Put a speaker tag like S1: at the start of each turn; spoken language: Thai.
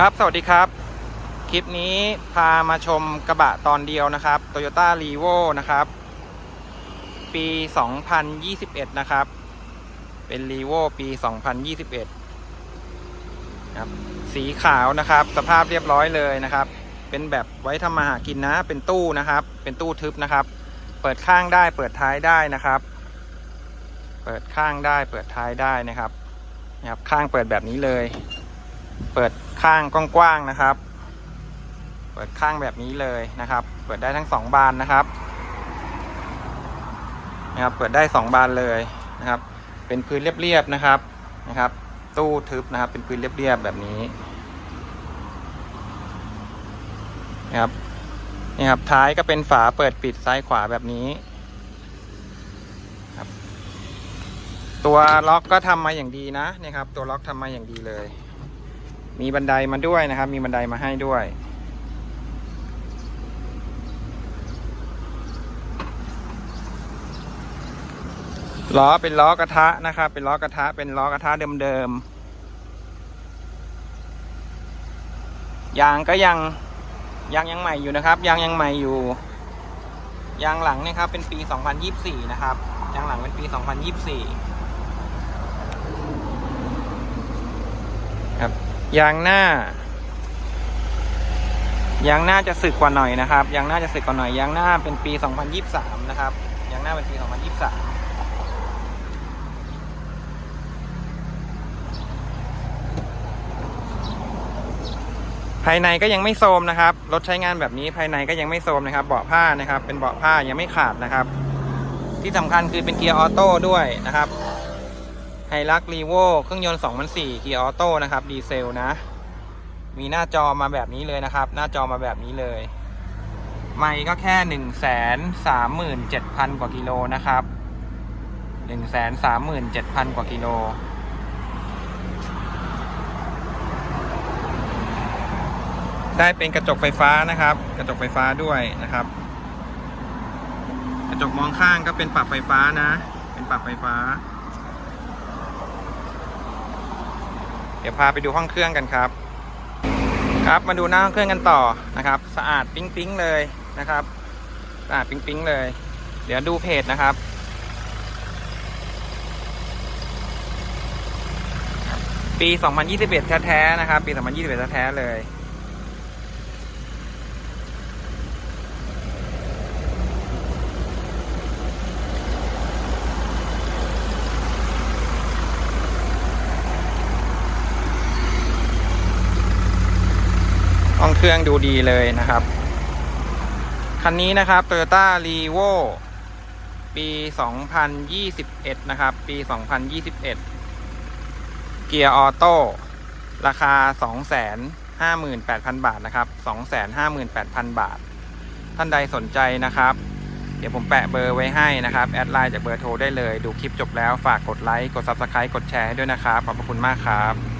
S1: ครับ สวัสดีครับ คลิปนี้พามาชมกระบะตอนเดียวนะครับ Toyota r e v o นะครับ ปี 2021 นะครับ เป็น r e v o ปี 2021ครับสีขาวนะครับ สภาพเรียบร้อยเลยนะครับ เป็นแบบไว้ทำมาหากินนะ เป็นตู้นะครับ เป็นตู้ทึบนะครับ เปิดข้างได้ เปิดท้ายได้นะครับ เปิดข้างได้ เปิดท้ายได้นะครับนะครับ ข้างเปิดแบบนี้เลย เปิด ข้างกว้างๆนะครับ เปิดข้างแบบนี้เลยนะครับ เปิดได้ทั้งสองบานนะครับนะครับ เปิดได้สองบานเลยนะครับ เป็นพื้นเรียบๆนะครับนะครับ ตู้ทึบนะครับ เป็นพื้นเรียบๆแบบนี้นะครับนี่ครับท้ายก็เป็นฝาเปิดปิดซ้ายขวาแบบนี้ครับตัวล็อกก็ทำมาอย่างดีนะนี่ครับ ตัวล็อกทำมาอย่างดีเลย มีบันไดมาด้วยนะครับ มีบันไดมาให้ด้วย ล้อเป็นล้อกระทะนะครับ เป็นล้อกระทะ เป็นล้อกระทะเดิมๆ ยางก็ยังยางยังใหม่อยู่นะครับ ยางยังใหม่อยู่ ยางหลังนะครับ เป็นปี 2024 นะครับ ยางหลังเป็นปี 2024 ครับ ยางหน้ายางหน้าจะสึกกว่าหน่อยนะครับยางหน้าจะสึกกว่าหน่อยยางหน้าเป็นปี 2023 นะครับยางหน้าเป็นปี 2023ภายในก็ยังไม่โทรมนะครับ รถใช้งานแบบนี้ภายในก็ยังไม่โทรมนะครับ เบาะผ้านะครับ เป็นเบาะผ้ายังไม่ขาดนะครับ ที่สำคัญคือเป็นเกียร์ออโต้ด้วยนะครับ ไฮลักรีโวเครื่องยนต์ 2004 เกียร์ออโต้นะครับ ดีเซลนะ มีหน้าจอมาแบบนี้เลยนะครับ หน้าจอมาแบบนี้เลย ไม่ก็แค่หนึ่งแสนสามหมื่นเจ็ดพันกว่ากิโลนะครับหนึ่งแสนสามหมื่นเจ็ดพันกว่ากิโล ได้เป็นกระจกไฟฟ้านะครับ กระจกไฟฟ้าด้วยนะครับ กระจกมองข้างก็เป็นปรับไฟฟ้านะ เป็นปรับไฟฟ้า ดี๋ยวพาไปดูห้องเครื่องกันครับ ครับมาดูหน้าห้องเครื่องกันต่อนะครับ สะอาดปิ๊งปิ๊งๆเลยนะครับสะอาดปิ๊งปิ๊งๆเลย เดี๋ยวดูเพจนะครับปี 2021 แท้ๆ นะครับ ปี 2021 แท้ๆ เลย เครื่องดูดีเลยนะครับ คันนี้นะครับ Toyota r e v o ปี 2021 นะครับ ปี 2021 เกียร์ออโต้ราคา 258,000 บาทนะครับ 258,000 บาท ท่านใดสนใจนะครับ เดี๋ยวผมแปะเบอร์ไว้ให้นะครับ แอดไลน์จากเบอร์โทรได้เลย ดูคลิปจบแล้วฝากกดไลค์ กด Subscribe กดแชร์ให้ด้วยนะครับ ขอบพระคุณมากครับ